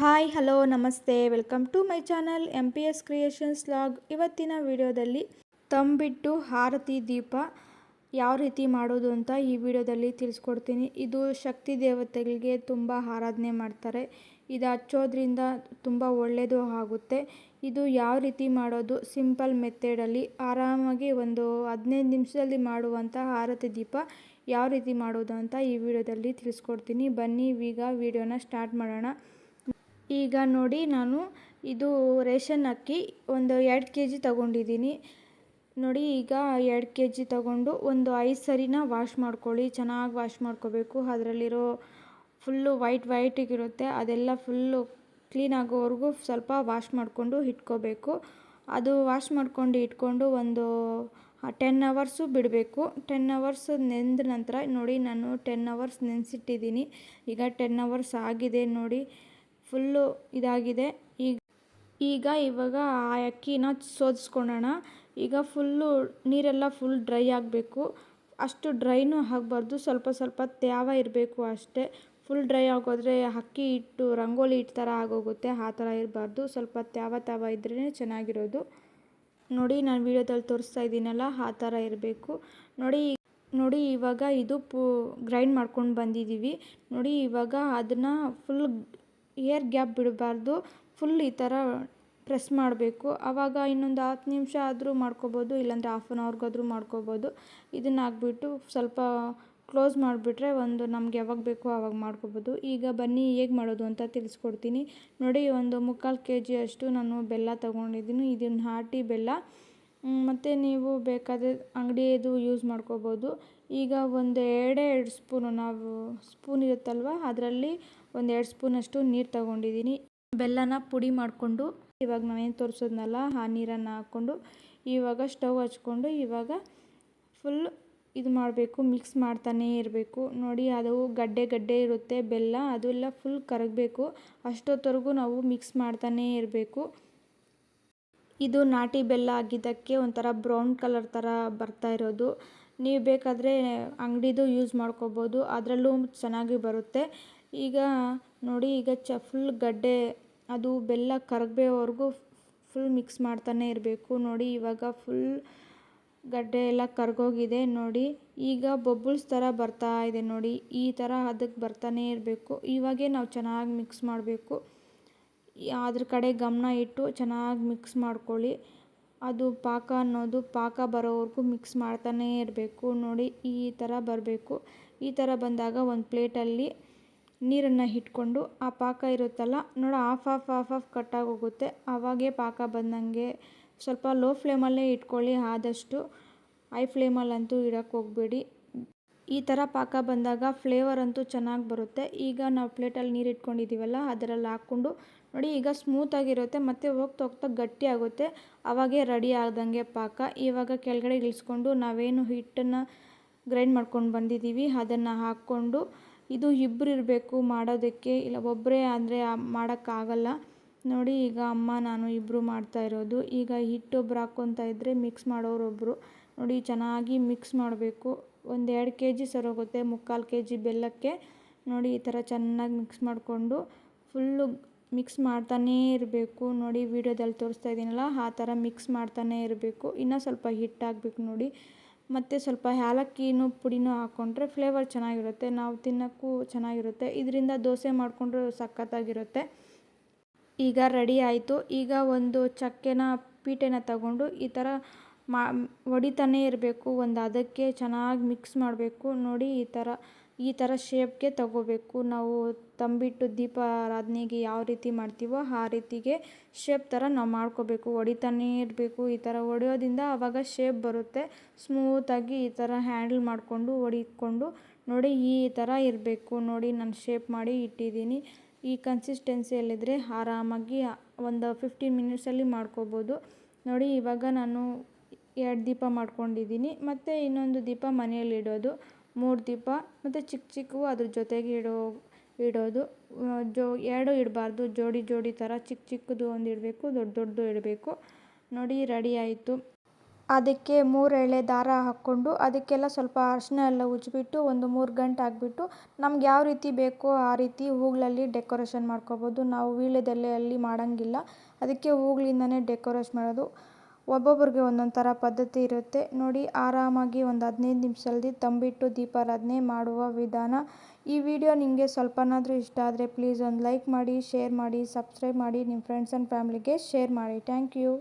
Hi, hello, ನಮಸ್ತೆ. Welcome to my channel M P S creations log ಇವತ್ತಿನ ವಿಡಿಯೋದಲ್ಲಿ ತಂಬಿಟ್ಟು ಹಾರತಿ ದೀಪ ಯಾವ ರೀತಿ ಮಾಡೋದು ಅಂತ ಈ ವಿಡಿಯೋದಲ್ಲಿ ತಿಳಿಸ್ಕೊಡ್ತೀನಿ. ಇದು ಶಕ್ತಿ ದೇವತೆಗಳಿಗೆ ತುಂಬ ಆರಾಧನೆ ಮಾಡ್ತಾರೆ. ಇದು ಹಚ್ಚೋದ್ರಿಂದ ತುಂಬ ಒಳ್ಳೆಯದು ಆಗುತ್ತೆ. ಇದು ಯಾವ ರೀತಿ ಮಾಡೋದು? ಸಿಂಪಲ್ ಮೆಥಡಲ್ಲಿ ಆರಾಮಾಗಿ ಒಂದು ಹದಿನೈದು ನಿಮಿಷದಲ್ಲಿ ಮಾಡುವಂಥ ಆರತಿ ದೀಪ ಯಾವ ರೀತಿ ಮಾಡೋದು ಅಂತ ಈ ವಿಡಿಯೋದಲ್ಲಿ ತಿಳಿಸ್ಕೊಡ್ತೀನಿ. ಬನ್ನಿ, ಈಗ ವಿಡಿಯೋನ ಸ್ಟಾರ್ಟ್ ಮಾಡೋಣ. ಈಗ ನೋಡಿ ನಾನು ಇದು ರೇಷನ್ ಅಕ್ಕಿ ಒಂದು ಎರಡು ಕೆ ಜಿ ತಗೊಂಡಿದ್ದೀನಿ. ನೋಡಿ ಈಗ ಎರಡು ಕೆ ಜಿ ತಗೊಂಡು ಒಂದು ಐದು ಸರಿನ ವಾಶ್ ಮಾಡ್ಕೊಳ್ಳಿ. ಚೆನ್ನಾಗಿ ವಾಶ್ ಮಾಡ್ಕೋಬೇಕು. ಅದರಲ್ಲಿರೋ ಫುಲ್ಲು ವೈಟ್ ವೈಟಿಗಿರುತ್ತೆ. ಅದೆಲ್ಲ ಫುಲ್ಲು ಕ್ಲೀನ್ ಆಗೋವರೆಗೂ ಸ್ವಲ್ಪ ವಾಶ್ ಮಾಡಿಕೊಂಡು ಇಟ್ಕೋಬೇಕು. ಅದು ವಾಶ್ ಮಾಡ್ಕೊಂಡು ಇಟ್ಕೊಂಡು ಒಂದು ಟೆನ್ ಅವರ್ಸು ಬಿಡಬೇಕು. ಟೆನ್ ಅವರ್ಸ್ ನೆಂದ ನಂತರ ನೋಡಿ ನಾನು ಟೆನ್ ಅವರ್ಸ್ ನೆನೆಸಿಟ್ಟಿದ್ದೀನಿ. ಈಗ ಟೆನ್ ಅವರ್ಸ್ ಆಗಿದೆ ನೋಡಿ. ಫುಲ್ಲು ಇದಾಗಿದೆ. ಈಗ ಈಗ ಇವಾಗ ಆ ಅಕ್ಕಿನ ಸೋದಿಸ್ಕೊಳ್ಳೋಣ ಈಗ ಫುಲ್ಲು ನೀರೆಲ್ಲ ಫುಲ್ ಡ್ರೈ ಆಗಬೇಕು. ಅಷ್ಟು ಡ್ರೈನೂ ಆಗಬಾರ್ದು. ಸ್ವಲ್ಪ ಸ್ವಲ್ಪ ತ್ಯಾವ ಇರಬೇಕು ಅಷ್ಟೇ. ಫುಲ್ ಡ್ರೈ ಆಗೋದ್ರೆ ಅಕ್ಕಿ ಹಿಟ್ಟು, ರಂಗೋಲಿ ಹಿಟ್ಟು ಥರ ಆಗೋಗುತ್ತೆ. ಆ ಥರ ಇರಬಾರ್ದು. ಸ್ವಲ್ಪ ತ್ಯಾವ ತ್ಯಾವ ಇದ್ರೇ ಚೆನ್ನಾಗಿರೋದು. ನೋಡಿ, ನಾನು ವೀಡಿಯೋದಲ್ಲಿ ತೋರಿಸ್ತಾ ಇದ್ದೀನಲ್ಲ, ಆ ಥರ ಇರಬೇಕು. ನೋಡಿ ನೋಡಿ, ಇವಾಗ ಇದು ಪು, ಗ್ರೈಂಡ್ ಮಾಡ್ಕೊಂಡು ಬಂದಿದ್ದೀವಿ. ನೋಡಿ, ಇವಾಗ ಅದನ್ನು ಫುಲ್ ಏರ್ ಗ್ಯಾಪ್ ಬಿಡಬಾರ್ದು. ಫುಲ್ ಈ ಥರ ಪ್ರೆಸ್ ಮಾಡಬೇಕು. ಆವಾಗ ಇನ್ನೊಂದು ಹತ್ತು ನಿಮಿಷ ಆದರೂ ಮಾಡ್ಕೋಬೋದು, ಇಲ್ಲಾಂದರೆ ಹಾಫ್ ಆನ್ ಅವರ್ಗಾದರೂ ಮಾಡ್ಕೋಬೋದು. ಇದನ್ನು ಹಾಕ್ಬಿಟ್ಟು ಸ್ವಲ್ಪ ಕ್ಲೋಸ್ ಮಾಡಿಬಿಟ್ರೆ ಒಂದು ನಮ್ಗೆ ಯಾವಾಗ ಬೇಕೋ ಆವಾಗ ಮಾಡ್ಕೋಬೋದು. ಈಗ ಬನ್ನಿ, ಹೇಗೆ ಮಾಡೋದು ಅಂತ ತಿಳಿಸ್ಕೊಡ್ತೀನಿ. ನೋಡಿ, ಒಂದು ಮುಕ್ಕಾಲು ಕೆ ಜಿಯಷ್ಟು ನಾನು ಬೆಲ್ಲ ತೊಗೊಂಡಿದ್ದೀನಿ. ಇದನ್ನು ನಾಟಿ ಬೆಲ್ಲ. ಮತ್ತು ನೀವು ಬೇಕಾದರೆ ಅಂಗಡಿಯದು ಯೂಸ್ ಮಾಡ್ಕೋಬೋದು. ಈಗ ಒಂದು ಎರಡೇ ಎರಡು ಸ್ಪೂನು ನಾವು ಸ್ಪೂನ್ ಇರುತ್ತಲ್ವ, ಅದರಲ್ಲಿ ಒಂದು ಎರಡು ಸ್ಪೂನಷ್ಟು ನೀರು ತಗೊಂಡಿದ್ದೀನಿ. ಬೆಲ್ಲನ ಪುಡಿ ಮಾಡಿಕೊಂಡು, ಇವಾಗ ನಾನೇನು ತೋರಿಸೋದ್ನಲ್ಲ, ಆ ನೀರನ್ನು ಹಾಕ್ಕೊಂಡು, ಇವಾಗ ಸ್ಟವ್ ಹಚ್ಕೊಂಡು, ಇವಾಗ ಫುಲ್ ಇದು ಮಾಡಬೇಕು ಮಿಕ್ಸ್ ಮಾಡ್ತಾನೇ ಇರಬೇಕು. ನೋಡಿ, ಅದು ಗಡ್ಡೆ ಗಡ್ಡೆ ಇರುತ್ತೆ, ಬೆಲ್ಲ ಅದೆಲ್ಲ ಫುಲ್ ಕರಗಬೇಕು. ಅಷ್ಟೊತ್ತವರೆಗೂ ನಾವು ಮಿಕ್ಸ್ ಮಾಡ್ತಾನೇ ಇರಬೇಕು. ಇದು ನಾಟಿ ಬೆಲ್ಲ ಆಗಿದ್ದಕ್ಕೆ ಒಂಥರ ಬ್ರೌನ್ ಕಲರ್ ಥರ ಬರ್ತಾ ಇರೋದು. ನೀವು ಬೇಕಾದರೆ ಅಂಗಡಿದು ಯೂಸ್ ಮಾಡ್ಕೋಬೋದು, ಅದರಲ್ಲೂ ಚೆನ್ನಾಗಿ ಬರುತ್ತೆ. ಈಗ ನೋಡಿ, ಈಗ ಚ ಫುಲ್ ಗಡ್ಡೆ, ಅದು ಬೆಲ್ಲ ಕರಗಬೇವರೆಗೂ ಫುಲ್ ಮಿಕ್ಸ್ ಮಾಡ್ತಾನೆ ಇರಬೇಕು. ನೋಡಿ, ಇವಾಗ ಫುಲ್ ಗಡ್ಡೆ ಎಲ್ಲ ಕರಗೋಗಿದೆ ನೋಡಿ. ಈಗ ಬೊಬ್ಬಲ್ಸ್ ಥರ ಬರ್ತಾ ಇದೆ ನೋಡಿ. ಈ ಥರ ಅದಕ್ಕೆ ಬರ್ತಾನೆ ಇರಬೇಕು. ಇವಾಗೇ ನಾವು ಚೆನ್ನಾಗಿ ಮಿಕ್ಸ್ ಮಾಡಬೇಕು. ಅದ್ರ ಕಡೆ ಗಮನ ಇಟ್ಟು ಚೆನ್ನಾಗಿ ಮಿಕ್ಸ್ ಮಾಡ್ಕೊಳ್ಳಿ. ಅದು ಪಾಕ ಅನ್ನೋದು ಪಾಕ ಬರೋವರೆಗೂ ಮಿಕ್ಸ್ ಮಾಡ್ತಾನೇ ಇರಬೇಕು. ನೋಡಿ, ಈ ಥರ ಬರಬೇಕು. ಈ ಥರ ಬಂದಾಗ ಒಂದು ಪ್ಲೇಟಲ್ಲಿ ನೀರನ್ನು ಇಟ್ಕೊಂಡು ಆ ಪಾಕ ಇರುತ್ತಲ್ಲ, ನೋಡಿ ಆಫ್ ಆಫ್ ಆಫ್ ಆಫ್ ಕಟ್ಟಾಗೋಗುತ್ತೆ ಆವಾಗೇ ಪಾಕ ಬಂದಂಗೆ ಸ್ವಲ್ಪ ಲೋ ಫ್ಲೇಮಲ್ಲೇ ಇಟ್ಕೊಳ್ಳಿ ಆದಷ್ಟು. ಹೈ ಫ್ಲೇಮಲ್ಲಂತೂ ಇಡೋಕ್ಕೆ ಹೋಗಬೇಡಿ. ಈ ಥರ ಪಾಕ ಬಂದಾಗ ಫ್ಲೇವರ್ ಅಂತೂ ಚೆನ್ನಾಗಿ ಬರುತ್ತೆ. ಈಗ ನಾವು ಪ್ಲೇಟಲ್ಲಿ ನೀರು ಇಟ್ಕೊಂಡಿದ್ದೀವಲ್ಲ ಅದರಲ್ಲಿ ಹಾಕ್ಕೊಂಡು ನೋಡಿ ಈಗ ಸ್ಮೂತಾಗಿರುತ್ತೆ ಮತ್ತು ಹೋಗ್ತಾ ಹೋಗ್ತಾ ಗಟ್ಟಿ ಆಗುತ್ತೆ. ಅವಾಗೇ ರೆಡಿ ಆದಂಗೆ ಪಾಕ. ಇವಾಗ ಕೆಳಗಡೆ ಇಳಿಸ್ಕೊಂಡು ನಾವೇನು ಹಿಟ್ಟನ್ನು ಗ್ರೈಂಡ್ ಮಾಡ್ಕೊಂಡು ಬಂದಿದ್ದೀವಿ, ಅದನ್ನು ಹಾಕ್ಕೊಂಡು ಇದು ಇಬ್ಬರು ಇರಬೇಕು ಮಾಡೋದಕ್ಕೆ. ಇಲ್ಲ ಒಬ್ಬರೇ ಅಂದರೆ ಮಾಡೋಕ್ಕಾಗಲ್ಲ. ನೋಡಿ, ಈಗ ಅಮ್ಮ, ನಾನು ಇಬ್ಬರು ಮಾಡ್ತಾ ಇರೋದು. ಈಗ ಹಿಟ್ಟೊಬ್ರು ಹಾಕ್ಕೊತಾ ಇದ್ದರೆ ಮಿಕ್ಸ್ ಮಾಡೋರೊಬ್ಬರು ನೋಡಿ, ಚೆನ್ನಾಗಿ ಮಿಕ್ಸ್ ಮಾಡಬೇಕು. ಒಂದು ಎರಡು ಕೆ ಜಿ ಸರೋಗುತ್ತೆ, ಮುಕ್ಕಾಲು ಕೆ ಜಿ ಬೆಲ್ಲಕ್ಕೆ. ನೋಡಿ, ಈ ಥರ ಚೆನ್ನಾಗಿ ಮಿಕ್ಸ್ ಮಾಡಿಕೊಂಡು ಫುಲ್ಲು ಮಿಕ್ಸ್ ಮಾಡ್ತಾನೇ ಇರಬೇಕು. ನೋಡಿ, ವೀಡಿಯೋದಲ್ಲಿ ತೋರಿಸ್ತಾ ಇದ್ದೀನಲ್ಲ, ಆ ಥರ ಮಿಕ್ಸ್ ಮಾಡ್ತಾನೇ ಇರಬೇಕು. ಇನ್ನೂ ಸ್ವಲ್ಪ ಹಿಟ್ಟಾಗಬೇಕು ನೋಡಿ. ಮತ್ತು ಸ್ವಲ್ಪ ಏಲಕ್ಕಿನೂ ಪುಡಿನೂ ಹಾಕ್ಕೊಂಡ್ರೆ ಫ್ಲೇವರ್ ಚೆನ್ನಾಗಿರುತ್ತೆ. ನಾವು ತಿನ್ನೋಕ್ಕೂ ಚೆನ್ನಾಗಿರುತ್ತೆ. ಇದರಿಂದ ದೋಸೆ ಮಾಡಿಕೊಂಡ್ರೆ ಸಖತ್ತಾಗಿರುತ್ತೆ. ಈಗ ರೆಡಿ ಆಯಿತು. ಈಗ ಒಂದು ಚಕ್ಕೆನ ಪೀಟೆನ ತಗೊಂಡು ಈ ಥರ ಮಾ, ಹೊಡಿತಾನೇ ಇರಬೇಕು. ಒಂದು ಅದಕ್ಕೆ ಚೆನ್ನಾಗಿ ಮಿಕ್ಸ್ ಮಾಡಬೇಕು. ನೋಡಿ ಈ ಥರ ಈ ಥರ ಶೇಪ್ಗೆ ತಗೋಬೇಕು. ನಾವು ತಂಬಿಟ್ಟು ದೀಪ ಆರಾಧನೆಗೆ ಯಾವ ರೀತಿ ಮಾಡ್ತೀವೋ ಆ ರೀತಿಗೆ ಶೇಪ್ ಥರ ನಾವು ಮಾಡ್ಕೋಬೇಕು. ಹೊಡಿತಾನೇ ಇರಬೇಕು. ಈ ಥರ ಹೊಡೆಯೋದ್ರಿಂದ ಆವಾಗ ಶೇಪ್ ಬರುತ್ತೆ. ಸ್ಮೂತಾಗಿ ಈ ಥರ ಹ್ಯಾಂಡಲ್ ಮಾಡಿಕೊಂಡು ಹೊಡಿಕೊಂಡು ನೋಡಿ ಈ ಥರ ಇರಬೇಕು. ನೋಡಿ ನಾನು ಶೇಪ್ ಮಾಡಿ ಇಟ್ಟಿದ್ದೀನಿ. ಈ ಕನ್ಸಿಸ್ಟೆನ್ಸಿಯಲ್ಲಿದ್ದರೆ ಆರಾಮಾಗಿ ಒಂದು ಫಿಫ್ಟೀನ್ ಮಿನಿಟ್ಸಲ್ಲಿ ಮಾಡ್ಕೋಬೋದು. ನೋಡಿ ಇವಾಗ ನಾನು ಎರಡು ದೀಪ ಮಾಡ್ಕೊಂಡಿದ್ದೀನಿ. ಮತ್ತು ಇನ್ನೊಂದು ದೀಪ ಮನೆಯಲ್ಲಿ ಇಡೋದು. ಮೂರು ದೀಪ, ಮತ್ತು ಚಿಕ್ಕ ಚಿಕ್ಕವು ಅದ್ರ ಜೊತೆಗೆ ಇಡೋ, ಇಡೋದು. ಜೋ, ಎರಡು ಇಡಬಾರ್ದು. ಜೋಡಿ ಜೋಡಿ ಥರ ಚಿಕ್ಕ ಚಿಕ್ಕದು ಒಂದು ಇಡಬೇಕು, ದೊಡ್ಡ ದೊಡ್ಡದು ಇಡಬೇಕು. ನೋಡಿ, ರೆಡಿ ಆಯಿತು. ಅದಕ್ಕೆ ಮೂರು ಎಳೆ ದಾರ ಹಾಕ್ಕೊಂಡು ಅದಕ್ಕೆಲ್ಲ ಸ್ವಲ್ಪ ಅರಿಶಿನ ಎಲ್ಲ ಉಜ್ಜಿಬಿಟ್ಟು ಒಂದು ಮೂರು ಗಂಟೆ ಹಾಕ್ಬಿಟ್ಟು ನಮ್ಗೆ ಯಾವ ರೀತಿ ಬೇಕೋ ಆ ರೀತಿ ಹೂಗಳಲ್ಲಿ ಡೆಕೋರೇಷನ್ ಮಾಡ್ಕೋಬೋದು. ನಾವು ವೀಳ್ಯದೆಲೆಯಲ್ಲಿ ಮಾಡೋಂಗಿಲ್ಲ. ಅದಕ್ಕೆ ಹೂಗಳಿಂದನೇ ಡೆಕೋರೇಷ್ ಮಾಡೋದು. ಒಬ್ಬೊಬ್ರಿಗೆ ಒಂದೊಂದು ಥರ ಪದ್ಧತಿ ಇರುತ್ತೆ. ನೋಡಿ, ಆರಾಮಾಗಿ ಒಂದು ಹದಿನೈದು ನಿಮಿಷದಲ್ಲಿ ತಂಬಿಟ್ಟು ದೀಪಾರಾಧನೆ ಮಾಡುವ ವಿಧಾನ. ಈ ವಿಡಿಯೋ ನಿಮಗೆ ಸ್ವಲ್ಪನಾದರೂ ಇಷ್ಟ ಆದರೆ ಪ್ಲೀಸ್ ಒಂದು ಲೈಕ್ ಮಾಡಿ ಶೇರ್ ಮಾಡಿ ಸಬ್ಸ್ಕ್ರೈಬ್ ಮಾಡಿ ನಿಮ್ಮ ಫ್ರೆಂಡ್ಸ್ ಆ್ಯಂಡ್ ಫ್ಯಾಮ್ಲಿಗೆ ಶೇರ್ ಮಾಡಿ. Thank you